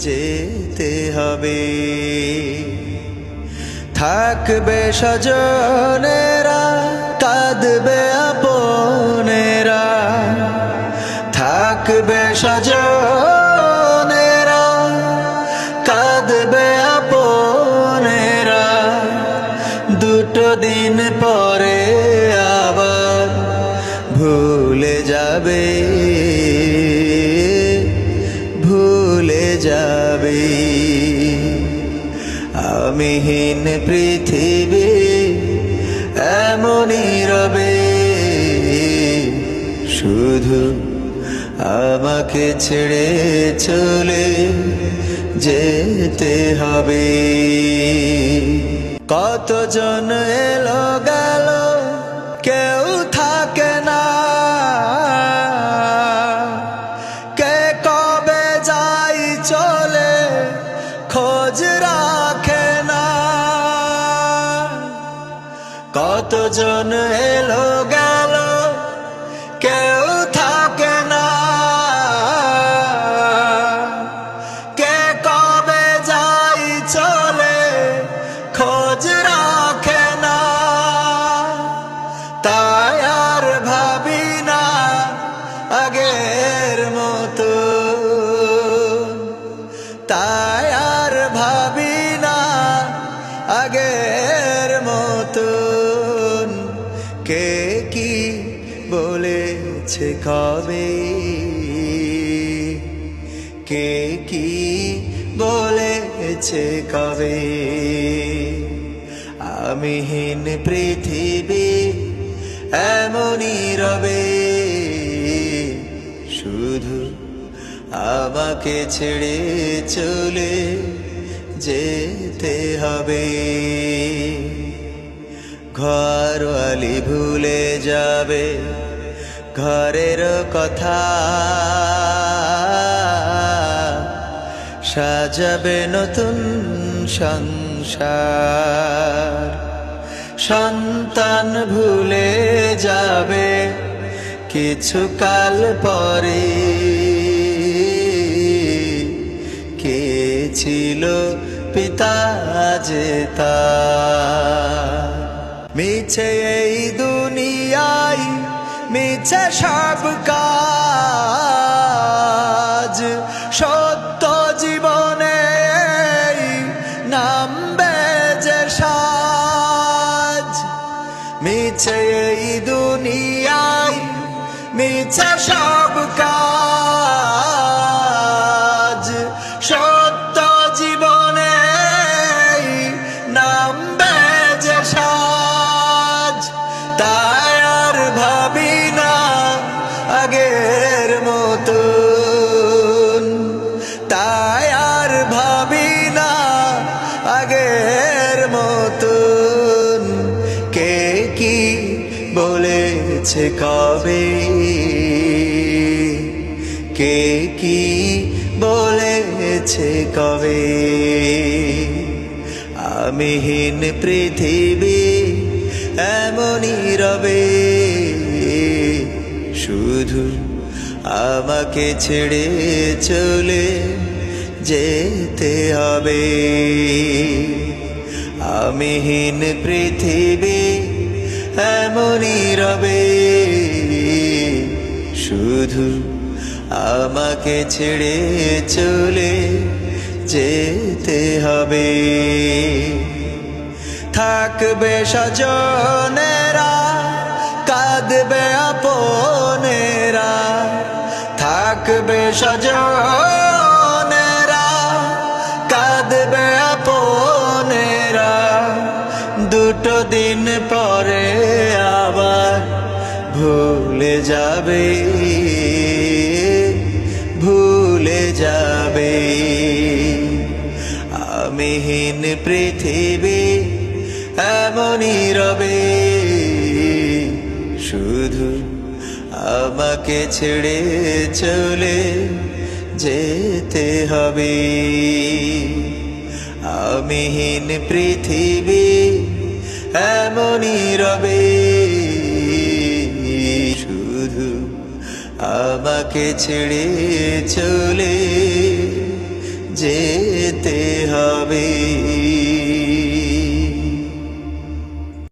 যেতে হবে। থাকবে সজনেরা কাঁদবে আপনেরা। থাকবে সজনেরা কাঁদবে আপনেরা। দুটো দিন পরে আবার ভুলে যাবে। আমিহীন পৃথিবী এমনই রবে। শুধু আমাকে ছেড়ে চলে যেতে হবে। কতজন এলো গেল কেউ কতজন এলো গেল কে কি বলেছে কবে? কে কি বলেছে কবে? আমিহীন পৃথিবী এমনই রবে। শুধু আমাকে ছেড়ে চলে যেতে হবে। ঘরওয়ালি ভুলে যাবে, ঘরের কথা সাজাবে নতুন সংসার। সন্তান ভুলে যাবে কিছু কাল পরে। কে ছিল পিতা যে তার? মিছে এই দুনিয়ায়, মিছে সব কাজ। সত্য জীবনে নামবে যে সাজ। মিছে এই দুনিয়ায়, মিছে সব কাজ। বলেছে কবে? কে কি বলেছে কবে? আমিহীন পৃথিবী, এমনই রবে। শুধু আমাকে ছেড়ে চলে যেতে হবে। আমিহীন পৃথিবী এমনই রবে। শুধু আমাকে ছেড়ে চলে যেতে হবে। থাকবে সজনেরা কাঁদবে আপনেরা। থাকবে সজনেরা ভুলে যাবে ভুলে যাবে। আমি আমিহীন পৃথিবী, এমনই রবে। শুধু আমাকে ছেড়ে চলে যেতে হবে। আমিহীন পৃথিবী, এমনই রবে। আমাকে ছেড়ে চলে যেতে হবে।